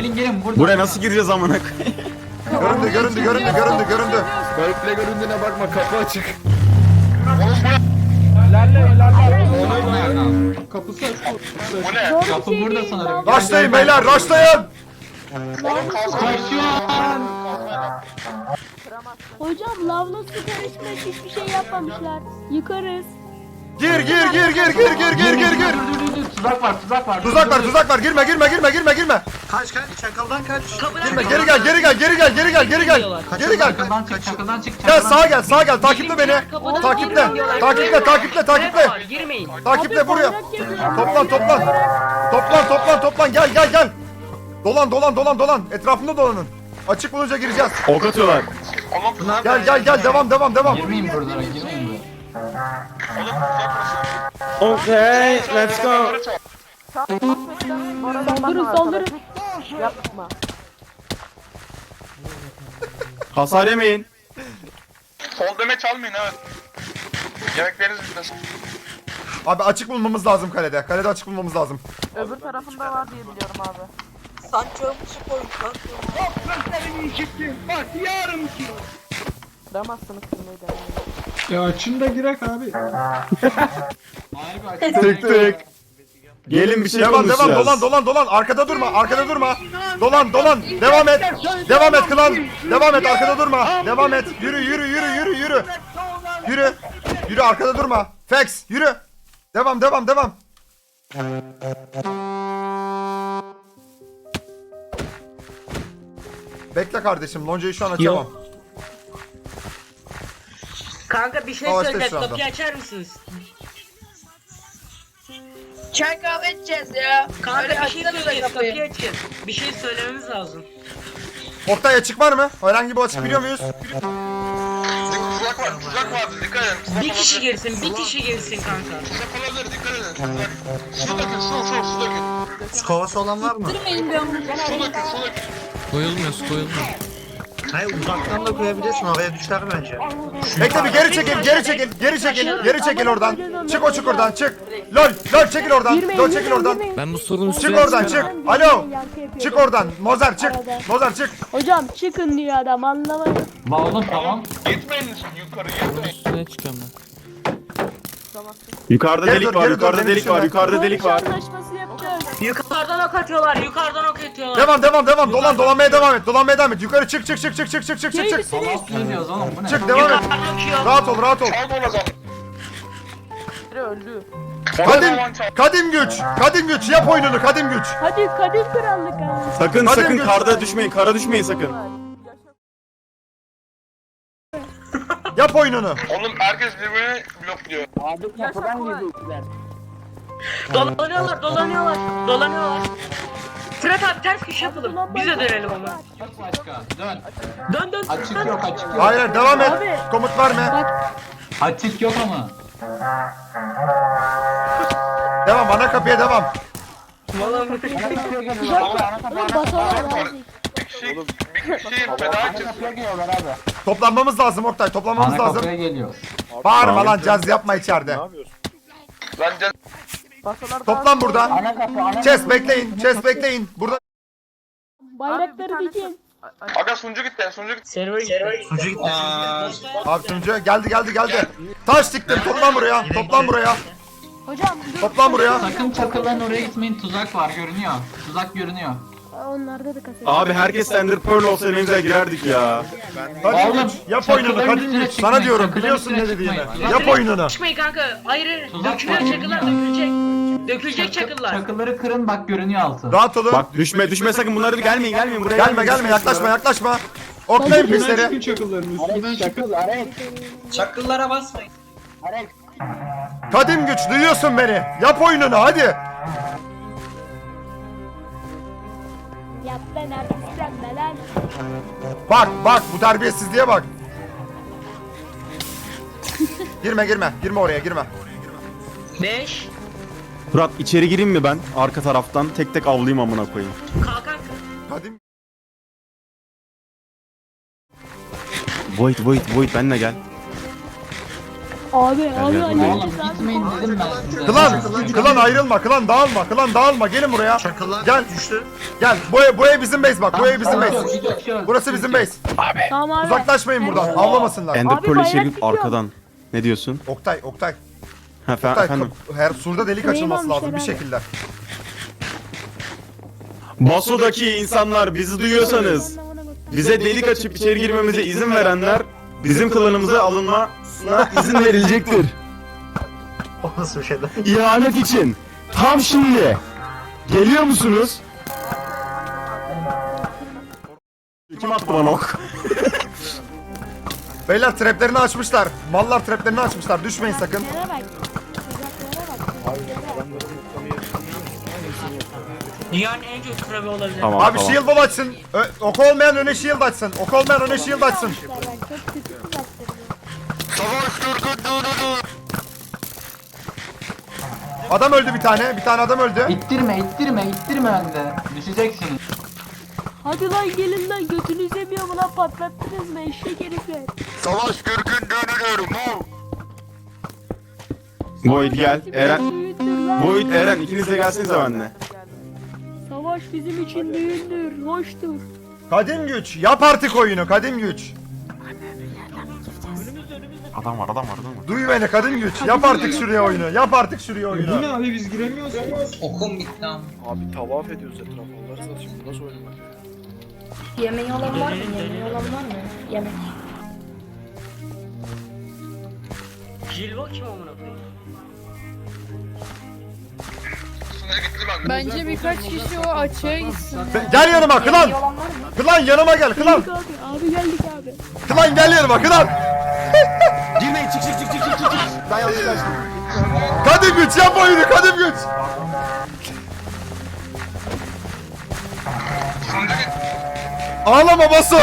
Gelin gelin burada. Buraya nasıl gireceğiz amına koyayım? Göründü göründü göründü göründü göründü. Böyle göründüğüne bakma kapı açık. Kapısı açık. Bu ne? Kapı şey burada sanırım. Raşlayın beyler raşlayın. Hocam lavla su karışmış hiçbir şey yapmamışlar. Yıkarız. Gir gir gir gir gir gir gir gir gir. Dur dur dur tuzak var tuzak var. Tuzak var tuzak var girme girme girme girme girme. Kaç kaç çakaldan kaç. Girme geri gel geri gel geri gel geri gel geri gel. Geri gel. Çakıldan çık çakıldan çık. Gel sağa gel sağa gel takiple beni. Takiple takiple takiple takiple. Girmeyin. Takiple buraya. Toplan toplan. Toplan toplan toplan gel gel gel. Dolan dolan dolan dolan. Etrafında dolanın. Açık bulunca gireceğiz. Ok atıyorlar. Gel gel gel devam devam devam. Girmeyin buralara Okay, let's go. Saldırın saldırın. Hasar yemeyin. Sol deme çalmayın evet. Yemekleriniz bitmesin. Abi açık bulmamız lazım kalede. Kalede açık bulmamız lazım. Öbür tarafında var diye biliyorum abi. Kıramazsınız kırmayı da. Ya açın da girek abi. Tık tık. Gelin bir şey Devam devam konuşacağız. dolan dolan dolan. Arkada durma arkada durma. Dolan dolan. Devam et. Devam et klan. Devam et arkada durma. Devam et. Yürü yürü yürü yürü yürü. Yürü. Yürü arkada durma. Fax yürü. Devam devam devam. Bekle kardeşim. Loncayı şu an açamam. Kanka bir şey Savaşta söyleyeceğim. şu anda. Kapıyı açar mısınız? Çay kahve içeceğiz ya. Kanka Öyle bir şey açsanıza söyleyeceğiz. kapıyı. Kapıyı açın. Bir şey söylememiz lazım. Oktay açık var mı? Herhangi bir açık biliyor muyuz? Tuzak var, tuzak vardı dikkat edin. Tuzak Bir kişi olabilir. girsin, bir kişi girsin kanka. Tuzak olabilir dikkat edin. Tuzak. Su dökün, su, su, su dökün. Su kovası olan var mı? Su dökün, su dökün. Koyulmuyor su koyulmuyor. Hayır uzaktan da koyabilirsin oraya düşer bence. Bekle bir geri çekil, geri çekil, geri çekil, geri çekil oradan. Çık o çukurdan, çık. Lol, lol çekil oradan. Lol çekil oradan. Ben bu sorunun Çık oradan, çık. Alo. Çık oradan. Mozer çık. Mozer çık. Hocam çıkın diyor adam anlamadım. Ma oğlum tamam. Gitmeyin yukarı, gitmeyin. üstüne çıkıyorum ben. Yukarıda delik dur, var, geri dur, yukarıda delik var, yukarıda delik var. Anlaşması. Yukarıdan ok atıyorlar, yukarıdan ok atıyorlar. Devam, devam, devam. Dolan, dolanmaya devam et. Dolanmaya devam et. Yukarı çık, çık, çık, çık, çık, çık, çık, çık, çık. Allah ne diyoruz oğlum bu ne? Çık, devam et. Yukarıdan. Rahat ol, rahat ol. Biri öldü. Kadim, kadim güç, kadim güç. Yap oyununu, kadim güç. Hadi kadim krallık abi. Sakın Hadi sakın götür. karda düşmeyin, kara düşmeyin sakın. Yap oyununu. Oğlum herkes birbirini blokluyor. Dolanıyorlar, dolanıyorlar, dolanıyorlar. Fırat abi ters köşe yapalım. Biz de dönelim ama. Yok başka. Dön. Dön dön. Açık dön. yok açık yok. Hayır, hayır, devam et. Abi. Komut verme. Bak Açık yok ama. Devam, ana kapıya devam. oğlum basalar abi. Bir kişi, bir kişi feda edeceğiz. Toplanmamız lazım Oktay, Ana toplanmamız lazım. kapıya geliyor. Bağırma lan, caz yapma içeride. Lan can... Toplan burada. Chess bekleyin, chess bekleyin. Burada Bayrakları dikin. Aga sunucu gitti, sunucu gitti. Server gitti. Sucu gitti. Abi sunucu geldi geldi geldi. Taş diktim toplan buraya. Toplan buraya. Hocam dur. Toplan buraya. Sakın çakılların oraya gitmeyin tuzak var görünüyor. Tuzak görünüyor. Onlarda da kaset. Abi herkes Ender Pearl olsa güzel girerdik ya. Hadi Oğlum, güç. Yap oyununu çakılların hadi üstüne güç. çıkmayın, Sana diyorum çakılların biliyorsun üstüne ne dediğini. çıkmayın. Yap oyununu. Çıkmayın kanka. Hayır. Tuzak Dökülüyor var. çakıllar dökülecek. Dökülecek çakıllar. Çakılları kırın bak görünüyor altı. Rahat olun. Bak düşme düşme sakın bunları bir gelmeyin gelmeyin buraya. Gelme gelme yaklaşma yaklaşma. Oklayın pisleri. çıkın çakılların üstünden çıkın. Çakıllara basmayın. Kadim güç duyuyorsun beni. Yap oyununu hadi. Bak bak bu terbiyesizliğe bak. girme girme. Girme oraya girme. 5. Fırat içeri gireyim mi ben? Arka taraftan tek tek avlayayım amına koyayım. Kalkan. Kadim Void void void benle gel. Abi abi halledeceğiz Oğlum abi. gitmeyin dedim ben size. Klan, klan ayrılma, klan dağılma, klan dağılma. Gelin buraya. Çakıllar Gel. düştü. Gel. Bu ev, bu ev bizim base bak. Bu ev bizim base. gidiyor, gidiyor. Burası bizim base. Tamam abi. Uzaklaşmayın buradan. Avlamasınlar. Ender Abi bayrak tutuyor. arkadan. Ne diyorsun? Oktay, Oktay. Ha, fe- Oktay, efendim. kap- her surda delik Neyi açılması varmış lazım bir herhalde? şekilde. Baso'daki insanlar bizi duyuyorsanız bize delik açıp içeri girmemize izin verenler bizim klanımıza alınmasına izin verilecektir. O nasıl bir şeydi? İhanet için. Tam şimdi. Geliyor musunuz? Kim attı bana ok? Beyler traplerini açmışlar. Mallar traplerini açmışlar. Düşmeyin sakın. Bak. Dünyanın en kötü krabi olabilir. Tamam Abi tamam. shield wall açsın. Ö- ok olmayan öne shield açsın. Ok olmayan öne shield açsın. Çok kötü. Savaş kırkın dönülür. Adam öldü bir tane. Bir tane adam öldü. İttirme, ittirme, ittirme önde. Düşeceksiniz. Hadi lan gelin lan götünüz yemiyor mu lan patlattınız mı eşek herifler. Savaş kırkın dönülür. Mu. Void gel. Eren. Düğündür lan. Void Eren ikiniz de gelsenize benimle. Savaş bizim için düğündür, hoştur. Kadim güç. Yap artık oyunu. Kadim güç. Adam var adam var adam var. Duy beni kadim güç. Yap artık şuraya oyunu. Yap artık şuraya Bu oyunu. ne abi biz giremiyoruz. Okum bitti. Abi tavaf ediyoruz etrafı. Onları satayım. Bu nasıl oynamak ya? Yemeği olan var mı? Yemeği olan var mı? Yemek. Jilvo kim amına koyayım? Bence birkaç kişi o açığa gitsin. Be- Gel yanıma mı? Klan yanıma gel. Geldik abi, abi geldik abi. Klan gel yanıma klan. Girmeyin çık çık çık çık çık çık. Ben yanlış kaçtım. Kadim güç yap oyunu kadim güç. Ağlama Basu.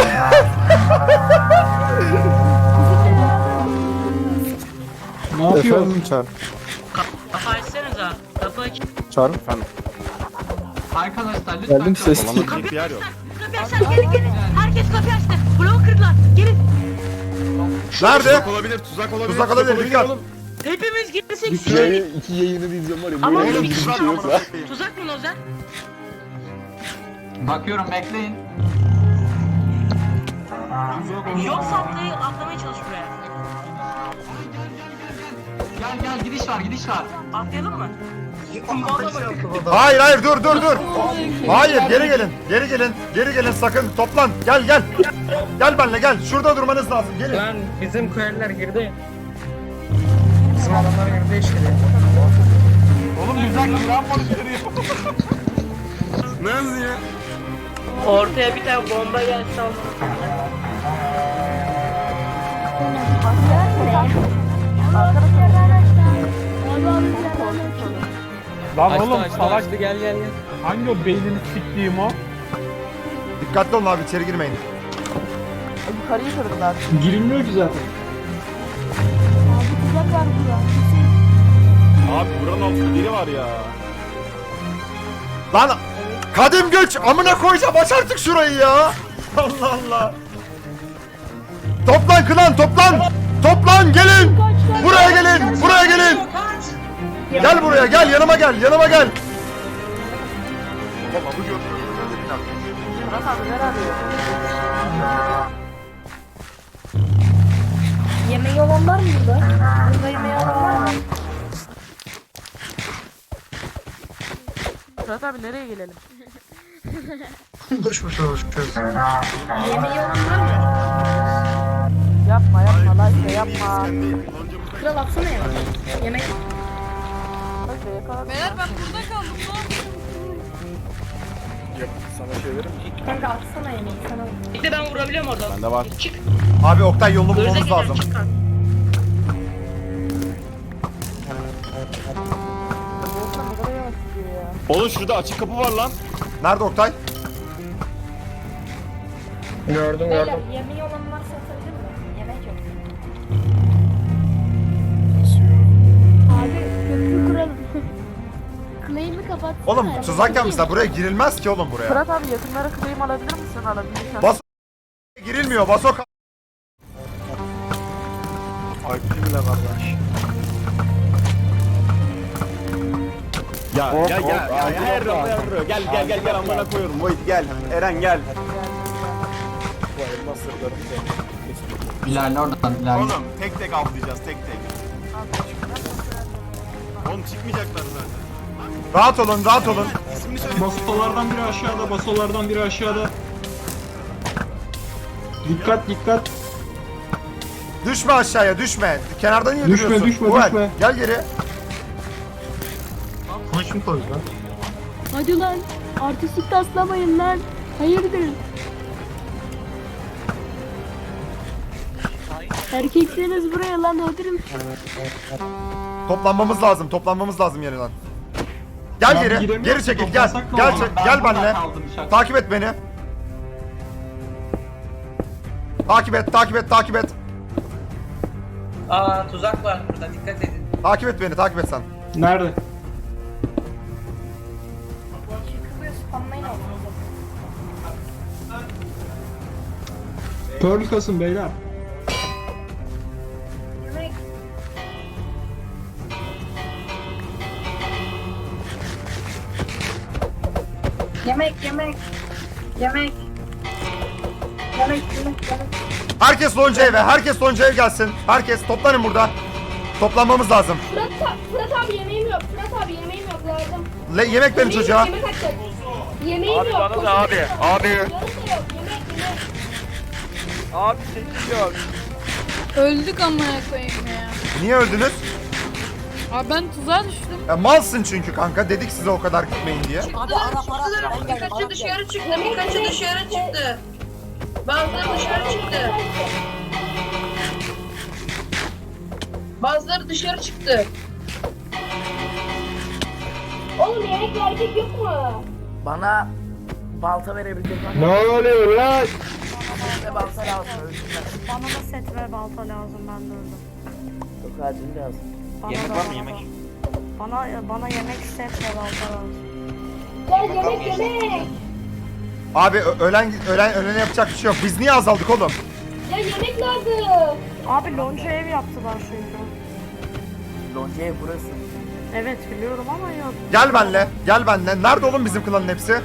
Ne yapıyor? Kafa açsanıza. Kafa aç. Arkadaşlar lütfen Geldim ses. Olamayacak bir yer yok. Kapıyı gelin gelin. Herkes kapıyı açtı. Bloğu kırdılar. Gelin. Nerede? Tuzak olabilir tuzak olabilir. Tuzak olabilir dikkat. Hepimiz girsek Bir size. iki, yayını diyeceğim var ya. Ama böyle bir şey yoksa. Tuzak mı Nozer? Bakıyorum bekleyin. Yoksa atlayı atlamaya çalış buraya. Gel gel gidiş var gidiş var. Atlayalım mı? Hayır hayır dur dur dur. Hayır geri gelin. Geri gelin. Geri gelin sakın toplan. Gel gel. Gel benimle gel. Şurada durmanız lazım. Gelin. Lan bizim köylüler girdi. Bizim adamlar girdi işte. Nasıl ya? Ortaya bir tane bomba gelse olmaz. Abi Lan oğlum salak gel gel gel. hangi o beynini siktiğim o? Dikkatli olun abi içeri girmeyin. Girilmiyor ki zaten. Abi tuzak var burada. Abi buranın altında biri var ya. Lan kadim güç amına koyacağım aç artık şurayı ya. Allah Allah. Toplan klan toplan. Toplan gelin. Buraya gelin. Buraya gelin. Gel buraya gel yanıma gel yanıma gel. Yemeği olan var mı burada? Burada yemeği olan var mı? Fırat abi nereye gelelim? Boş boş uğraşıyoruz. Yemeği olan var mı? Yapma yapma lan şey yapma. Kral atsana yemek. Yemek. Beyler ben burada kaldım Sana şey verim. Kanka atsana yemeği sana. İşte ben vurabiliyorum oradan. Bende var. Çık. Abi Oktay yolunu bulmamız lazım. çık kanka. Oğlum şurada açık kapı var lan. Nerede Oktay? Gördüm Beyler yemeği olan kapatsana. Oğlum tuzak yapmışlar buraya girilmez ki oğlum buraya. Fırat abi yakınlara claim alabilir misin? Alabilirsen. Bas girilmiyor baso Alp'in bile kardeş. Ya Hop, ya hop, ya ya aldı, her. Gel gel gel gel amına koyuyorum. Void gel. Eren gel. İlerle oradan ilerle. Oğlum tek tek avlayacağız tek tek. Oğlum çıkmayacaklar zaten. Rahat olun rahat olun. İsmini söyle. Basolardan biri aşağıda, basolardan biri aşağıda. Dikkat dikkat. Düşme aşağıya düşme. Kenardan niye Düşme, duruyorsun? düşme, Ulan, düşme. Gel geri. Bunu kim koydu lan? Hadi lan. Artistik taslamayın lan. Hayırdır? Erkekseniz buraya lan hadirim. Toplanmamız lazım. Toplanmamız lazım yeniden. Gel Ya geri. Geri ki, çekil gel. Gel çek, Ben gel benimle. Takip et beni. Takip et, takip et, takip et. Aa tuzak var burada dikkat edin. Takip et beni, takip et sen. Nerede? Pearl kasın beyler. Yemek yemek. Yemek. Yemek yemek yemek. Herkes lonca eve, herkes lonca ev gelsin. Herkes toplanın burada. Toplanmamız lazım. Fırat, Fırat abi yemeğim yok. Fırat abi yemeğim yok lazım. Le yemek verin çocuğa. Yemek atacak. Yemeğim Abi yok. bana da abi. Abi. Yarın da yok. Yemek yemek. Abi seçim yok. Öldük amına koyayım ya. Niye öldünüz? Abi ben tuzağa düştüm. Ya malsın çünkü kanka. Dedik size o kadar gitmeyin diye. Abi ara para. Birkaçı dışarı çıktı birkaçı dışarı çıktı. Bazıları dışarı çıktı. Bazıları dışarı çıktı. Oğlum yemek verecek yok mu? Bana balta verebilecek. Ne oluyor lan? balta lazım. Bana da set ve balta lazım ben de öldüm. Çok acil lazım. Bana yemek var mı yemek? Bana, bana yemek balta lazım. Gel yemek yemek. Abi ö- ölen ölen ölene yapacak bir şey yok. Biz niye azaldık oğlum? Ya yemek lazım. Abi lonca ev yaptılar çünkü. Lonca ev burası. Evet biliyorum ama yok. Gel benle. Gel benle. Nerede oğlum bizim klanın hepsi?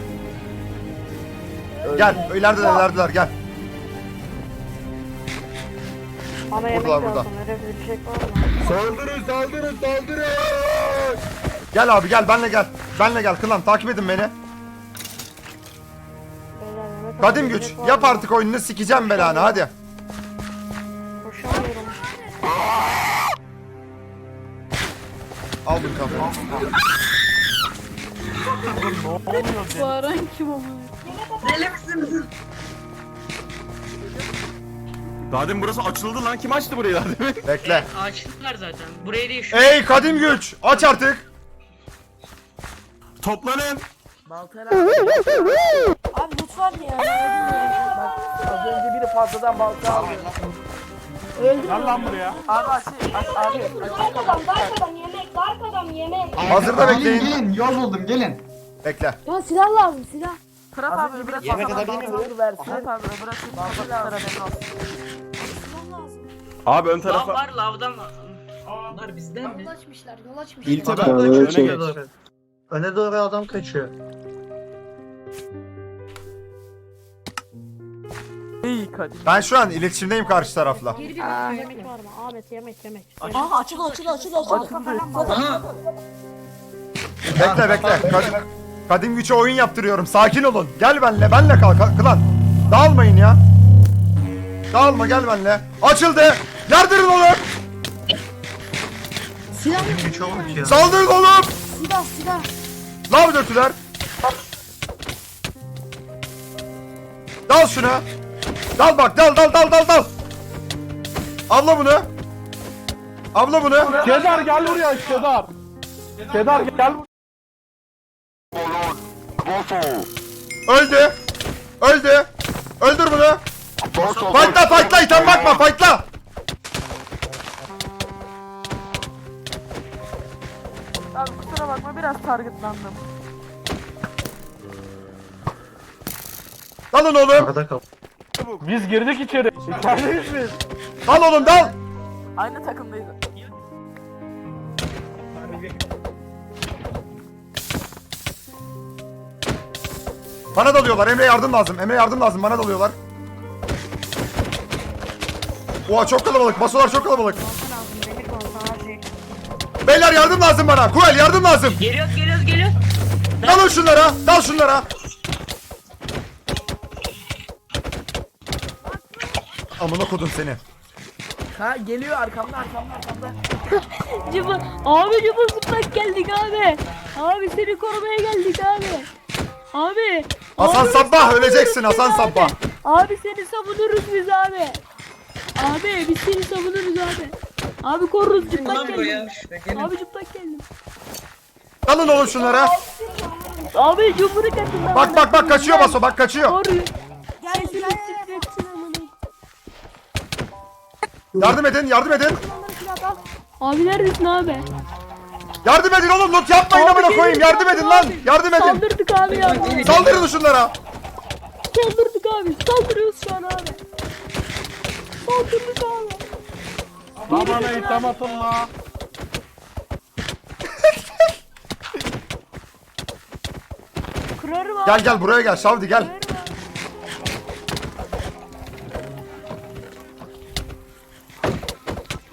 Gel. İlerideler, ilerideler gel. Bana yemek Burada, lazım. burada. Verebilecek var mı? Saldırın saldırın saldırın. Gel abi gel benle gel. Benle gel klan takip edin beni. Kadim güç. Yap artık oyununu sikeceğim belanı hadi. Koşamıyorum. Aldım kafayı. Bağıran kim ama? Deli misiniz? Daha demin burası açıldı lan. Kim açtı burayı daha demin? Bekle. Açtılar zaten. Buraya değil şu Ey kadim güç. Aç artık. Toplanın. balta Abi lütfen ya. Az önce biri fazladan balta aldı. Gel lan buraya. Abi aç, aç abi. Dark adam, dark adam yemek, dark adam yemek. Hazırda Gelin bekleyin. gelin yol buldum gelin. Bekle. Ya silah lazım silah. Fırat abi biraz yemek edebilir miyim? Fırat abi bırakın. Balta lazım. Abi ön Lav tarafa. var lavdan var. Bunlar bizden mi? Yol açmışlar, yol açmışlar. İlte Adam ben kaçıyor öne öne geç. doğru. Öne doğru adam kaçıyor. Ben şu an iletişimdeyim karşı tarafla. Geri bir yemek var mı? Ahmet yemek yemek. Aha açıldı açıldı açıldı açıldı. Bekle bekle. Kadim, kadim güçe oyun yaptırıyorum. Sakin olun. Gel benle. Benle kal kal- klan. Dağılmayın ya. Dağılma gel benle. Açıldı. Yardırın oğlum. Güç olmuş ya. Saldırın oğlum. Silah silah. Lav döktüler. Dal şuna. Dal bak dal dal dal dal dal. Abla bunu. Abla bunu. Kedar gel buraya Kedar. Kedar gel buraya. Öldü. Öldü. Öldür bunu. Sol sol. Fightla fightla item bakma fightla. Abi kusura bakma biraz targetlandım. Dalın oğlum. Arada kal. Biz girdik içeri. İçerideyiz biz. Dal oğlum dal. Aynı takımdayız. Bana dalıyorlar. Emre yardım lazım. Emre yardım lazım. Bana dalıyorlar. Oha çok kalabalık. Basolar çok kalabalık. Olsa lazım. Demir olsa acil. Beyler yardım lazım bana. Kuel yardım lazım. Geliyoruz geliyoruz geliyoruz. Dalın şunlara. Dal şunlara. Amına kodum seni. Ha geliyor arkamda arkamda arkamda. Cıbı. Abi cıbı zıplak geldik abi. Abi seni korumaya geldik abi. Abi. Hasan abi, Sabbah öleceksin Hasan. Sabbah. Abi seni savunuruz biz abi. Abi biz seni savunuruz abi. Abi koruruz cıplak geldim. Abi cıplak geldim. Dalın oğlum şunlara. Abi cumhuriyet katında. Bak bak bak kaçıyor Baso bak kaçıyor. Koruyor. Gel Sesini gel. titretsin amına. Yardım edin yardım edin. Abi neredesin abi? Yardım edin oğlum loot yapmayın Abi amına gelin koyayım. Yardım abi, edin lan. abi. Yardım edin. Saldırdık abi ya. Saldırın şunlara. Saldırdık abi. Saldırıyoruz şu an abi. Lan bana item atın la. Kırarım abi. Gel gel buraya gel Şavdi gel. Kırarım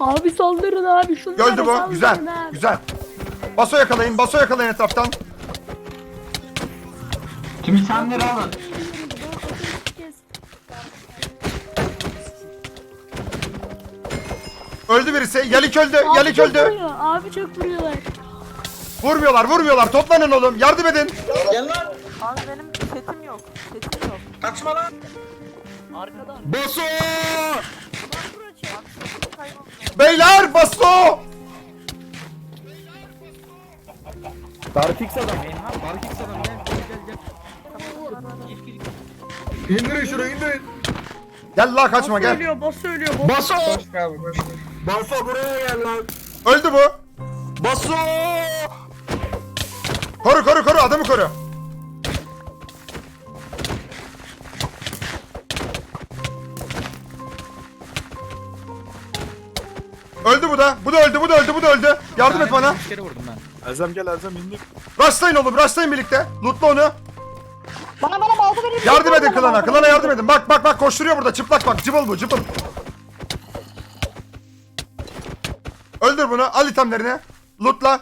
abi. Abi saldırın abi şunlara Öldü bu. saldırın Güzel. abi. Güzel. Baso yakalayın. Baso yakalayın etraftan. Tüm itemleri alın. Öldü birisi. Yalik öldü. Abi Yalik çok öldü. vuruyor, Abi çok vuruyorlar. Vurmuyorlar vurmuyorlar. Toplanın oğlum. Yardım edin. Abi benim setim yok. Setim yok. Kaçma lan. Baso! Beyler Baso. Darfix adam. İndirin şunu indirin. Gel la kaçma gel. Söylüyor boss. Baso! Koş abi koş. Baso buraya gel lan. Öldü bu. Baso! Koru koru koru adamı koru. Öldü bu da. Bu da öldü, bu da öldü, bu da öldü. Yardım et bana. Erzem gel Erzem indir. Rushlayın oğlum, rushlayın birlikte. Lootla onu. Bana bana balta verin. Yardım edin klana, klana yardım edin. Bak bak bak koşturuyor burada. Çıplak bak, cıbıl bu, cıbıl. Öldür bunu, al itemlerini. Lootla.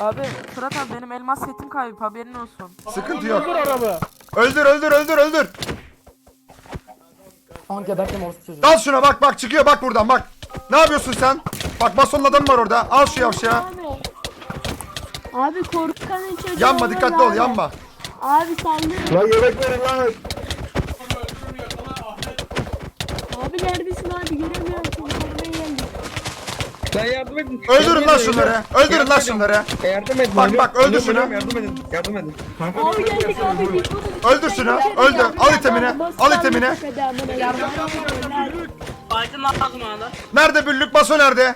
Abi Fırat abi benim elmas setim kayıp haberin olsun. Sıkıntı yok. Dur arabı. Öldür, öldür, öldür, öldür. Anke derken orası çocuğu. Dal şuna bak bak çıkıyor bak buradan bak. Ne yapıyorsun sen? Bak basonun adamı var orada. Al şu yavşağı. Abi. Abi korkanın çocuğu. Yanma olmaz dikkatli ol abi. yanma. Abi saldırın. Lan yemek verin lan. Abi neredesin abi göremiyorum. Lan yardım edin. Öldürün lan şunları. Öldürün lan şunları. Yardım edin. Bak, bak, öldür şunu. Yardım edin. Yardım edin. Abi geldik abi. Öldür şunu, öldür. Al itemini, al itemini. Aydın lazım hala. Nerede büllük baso nerede?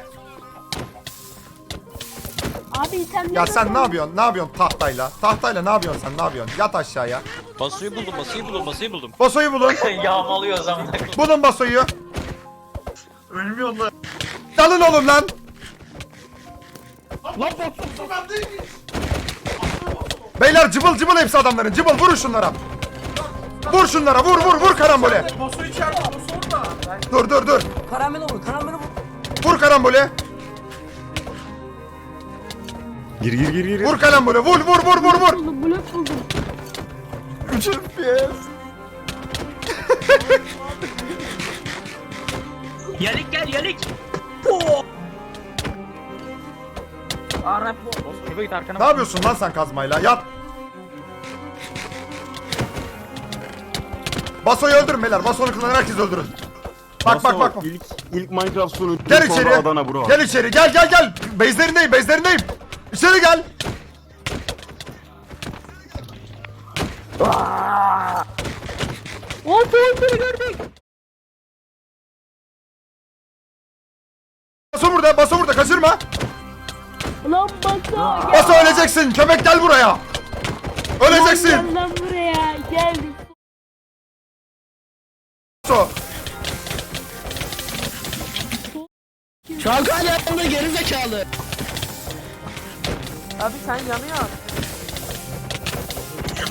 Abi itemleri Ya sen ne yapıyorsun? Ne yapıyorsun tahtayla? Tahtayla ne yapıyorsun sen? Ne yapıyorsun? Yat aşağıya. Basıyı buldum basıyı buldum basıyı buldum. Basoyu bulun. Yağmalıyor zaman. Bulun basoyu. Ölmüyorlar. Dalın oğlum lan. Beyler cıbıl cıbıl hepsi adamların. Cıbıl vurun şunlara. Vur şunlara vur vur vur karambole. Bosu içeride. Bosu orada. Dur dur dur. Karamel olur karamel olur. Vur karambole. Gir gir gir gir. Vur karambole. Vur vur vur vur vur. buldum, blok buldum. Üç FPS. Yalik gel yalik. Arap bu. Eve git arkana. Ne yapıyorsun lan sen kazmayla? Yat. Baso'yu öldürün beyler. Baso'nu kılan herkes öldürün. Bak bak bak. bak. İlk, ilk Minecraft sonu. Gel sonra içeri. Adana bro. Gel içeri. Gel gel gel. Bezlerindeyim bezlerindeyim. İçeri gel. O soğukları gördük. Öleceksin. Köpek gel buraya. Öleceksin. Gel lan buraya gel. Baso. Şalkan yanında geri zekalı. Abi sen yanıyor.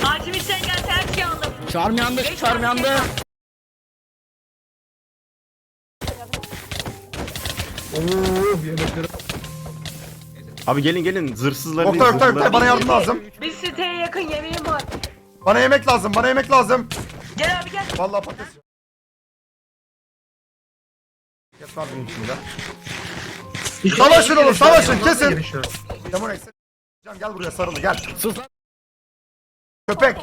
Acil sen gel her şeyi aldım. Çarm yandı, çarm yandı. geç Abi gelin gelin zırhsızları Oktay değil, Oktay Oktay bana değil. yardım lazım. Bir siteye yakın yemeğim var. Bana yemek lazım bana yemek lazım. Gel abi gel. Vallahi patates. Yetmez bunun içinde. Savaşın oğlum savaşın kesin. Demon Can gel buraya sarılı gel. Sus lan. Köpek.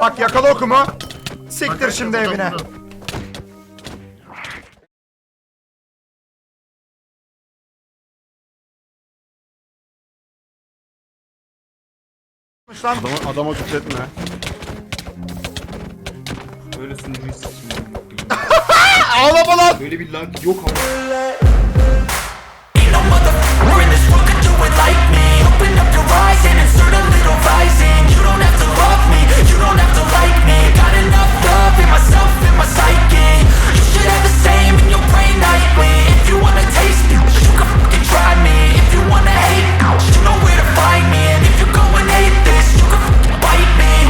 Bak yakala okumu. Siktir şimdi evine. Lan Adama, adama küfretme. Böyle sunucuyu sikeyim. ağlama lan. Böyle bir lag yok ama.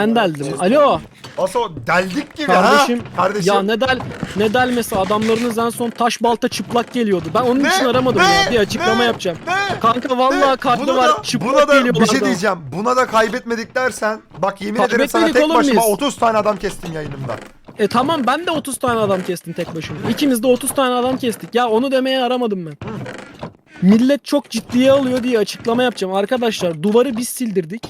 Ben deldim. Alo Aso deldik gibi kardeşim. ha. Kardeşim. Ya ne del ne delmesi adamlarınız en son taş balta çıplak geliyordu. Ben onun Ne? için aramadım Ne? ya. Bir açıklama Ne? yapacağım. Ne? Kanka vallahi kartlı Buna var. da, çıplak buna da bir şey diyeceğim. Buna da kaybetmedik dersen bak yemin ederim sana tek başıma biz. 30 tane adam kestim yayınımda. E tamam ben de 30 tane adam kestim tek başıma. İkimiz de 30 tane adam kestik. Ya onu demeye aramadım ben. Millet çok ciddiye alıyor diye açıklama yapacağım. Arkadaşlar duvarı biz sildirdik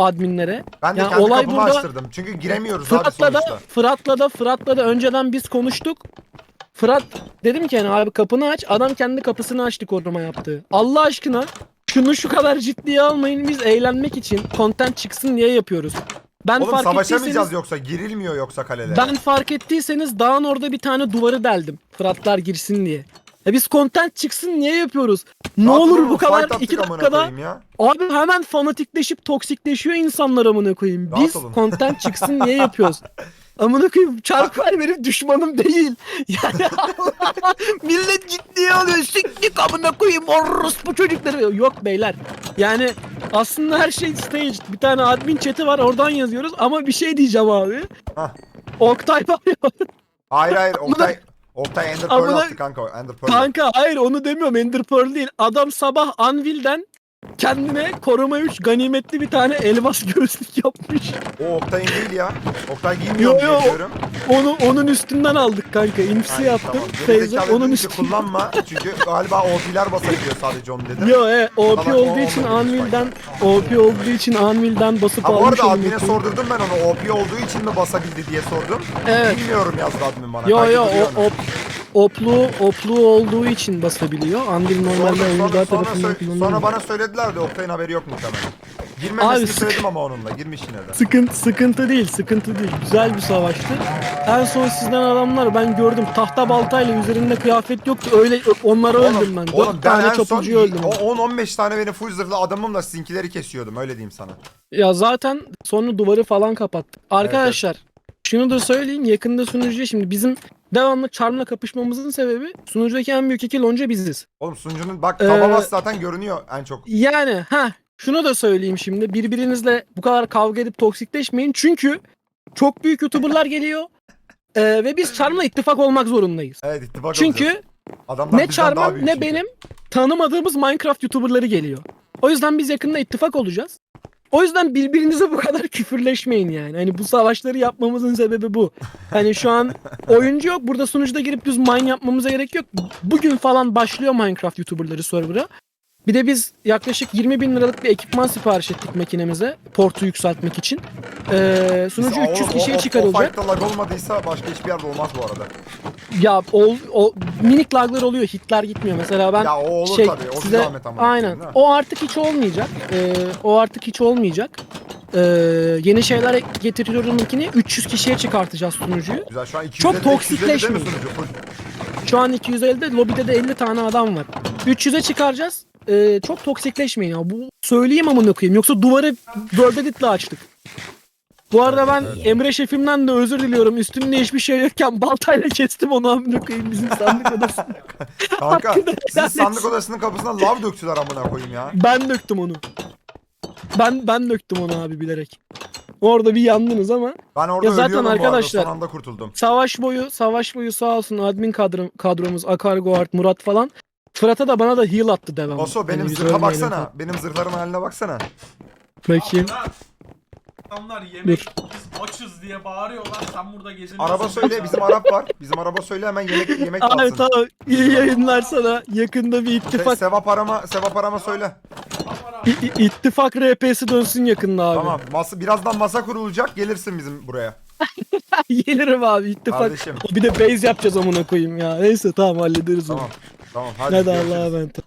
adminlere. Ben de Yani kendi olay kapımı burada açtırdım. Çünkü giremiyoruz abi Fırat'la da sonuçta. Fırat'la da Fırat'la da önceden biz konuştuk. Fırat dedim ki hani abi kapını aç. Adam kendi kapısını açtı koruma yaptı. Allah aşkına şunu şu kadar ciddiye almayın. Biz eğlenmek için content çıksın diye yapıyoruz. Ben Oğlum fark savaşamayacağız ettiyseniz yoksa girilmiyor yoksa kalelere. ben fark ettiyseniz dağın orada bir tane duvarı deldim. Fıratlar girsin diye. Ya biz content çıksın niye yapıyoruz? Ne Rahat olur bu kadar fight attık iki amına dakikada koyayım ya. Abi hemen fanatikleşip toksikleşiyor insanlar amına koyayım. Rahat Biz olun. content çıksın diye yapıyoruz. Amına koyayım Çarkılar benim düşmanım değil. Yani Allah, millet ciddiye alıyor. Siktik amına koyayım orospu çocukları. Yok beyler. Yani aslında her şey stage. Bir tane admin chat'i var oradan yazıyoruz ama bir şey diyeceğim abi. Hah. Oktay var ya. Hayır hayır Oktay. Oktay Ender Pearl Amına- attı kanka. Ender Pearl. Kanka hayır onu demiyorum Ender Pearl değil. Adam sabah Anvil'den kendine koruma 3 ganimetli bir tane elmas göğüslük yapmış. O Oktay'ın değil ya. Oktay giymiyor Yo, diye yo. biliyorum. Onu onun üstünden aldık kanka. İnfisi Aynen, yaptım. Gerizekalı onun dedim ki üstünden. kullanma. Çünkü galiba OP'ler basabiliyor sadece onu dedim. Yo e OP Salak, olduğu için olmadı. Anvil'den OP olduğu için Anvil'den basıp Ha bu almış arada onu. admine sordurdum ben onu. OP olduğu için mi basabildi diye sordum. Evet. Bilmiyorum yazdı admin bana. Yo Kaydı yo duruyor o, onu. op, oplu oplu olduğu için basabiliyor. Anvil normalde Sonra, sonra, oyuncular sonra, tarafından kullanılıyor. sonra bana söylediler de Oktay'ın haberi yok muhtemelen. Girmemesini Abi, sık- söyledim ama onunla. Girmiş yine de. Sıkıntı sıkıntı değil, sıkıntı değil. Güzel bir savaştı. En son sizden adamlar ben gördüm tahta baltayla üzerinde kıyafet yoktu. Öyle onları öldüm ben. Dört oğlum ben tane en son çapulcuyu öldüm. o 10-15 tane benim full zırhlı adamımla sizinkileri kesiyordum öyle diyeyim sana. Ya zaten sonra duvarı falan kapattık. Arkadaşlar şunu da söyleyeyim yakında sunucuya şimdi bizim devamlı Charm'la kapışmamızın sebebi sunucudaki en büyük iki lonca biziz. Oğlum sunucunun bak Ee, tababas zaten görünüyor en çok. Yani ha şunu da söyleyeyim şimdi birbirinizle bu kadar kavga edip toksikleşmeyin çünkü çok büyük youtuberlar geliyor Ee, ve biz Charm'la ittifak olmak zorundayız. Evet ittifak olacağız. Çünkü Adamlar ne bizden daha Charm'ın büyük ne çünkü. benim tanımadığımız Minecraft youtuberları geliyor. O yüzden biz yakında ittifak olacağız. O yüzden birbirinize bu kadar küfürleşmeyin yani. Hani bu savaşları yapmamızın sebebi bu. Hani şu an oyuncu yok. Burada sunucuda girip düz mine yapmamıza gerek yok. Bugün falan başlıyor Minecraft youtuberları server'a. Bir de biz yaklaşık 20 bin liralık bir ekipman sipariş ettik makinemize. Portu yükseltmek için. Ee, sunucu Oğlum, 300 o- kişiye o- çıkarılacak. O fight'ta lag olmadıysa başka hiçbir yerde olmaz bu arada. Ya o, o minik laglar oluyor. Hitler gitmiyor. Mesela ben ya o olur şey, tabii. O size- zahmet ama. Aynen. Değil mi? O artık hiç olmayacak. Ee, o artık hiç olmayacak. Ee, yeni şeyler getiriyorum ilkini 300 kişiye çıkartacağız sunucuyu. Güzel şu an 250 Çok 250 değil mi toksikleşmeyin. sunucu? Full. Şu an 250'de lobide de 50 tane adam var. 300'e çıkaracağız. Ee, çok toksikleşmeyin ya. Bu söyleyeyim amına koyayım. Yoksa duvarı World Edit'le açtık. Bu arada ben Emre şefimden de özür diliyorum. Üstümde hiçbir şey yokken baltayla kestim onu amına koyayım bizim sandık odasında. Kanka Hakkını sizin helal sandık etsin. odasının kapısına lav döktüler amına koyayım ya. Ben döktüm onu. Ben ben döktüm onu abi bilerek. Orada bir yandınız ama Ben orada Ya zaten ölüyordum bu arada arkadaşlar- son anda kurtuldum. savaş boyu savaş boyu sağ olsun admin kadro, kadromuz Akar Goart, Murat falan Fırat'a da bana da heal attı devam. Boso benim biz zırha ölmeyelim baksana. falan. Benim zırhların haline baksana. Bakayım. Adamlar yemek Dur. biz açız diye bağırıyorlar. Sen burada geziniyorsun. Araba söyle bizim Arap var. Bizim araba söyle hemen yemek yemek Abi alsın. tamam iyi yayınlar sana. Yakında bir Se- ittifak sevap arama sevap arama söyle. i- i- ittifak RP'si dönsün yakında abi. Tamam. Masa, birazdan masa kurulacak. Gelirsin bizim buraya. Gelirim abi ittifak. Kardeşim. Bir de base yapacağız amına koyayım ya. Neyse tamam hallederiz onu. Tamam. Tamam hadi. Hadi görüşürüz. Allah'a emanet.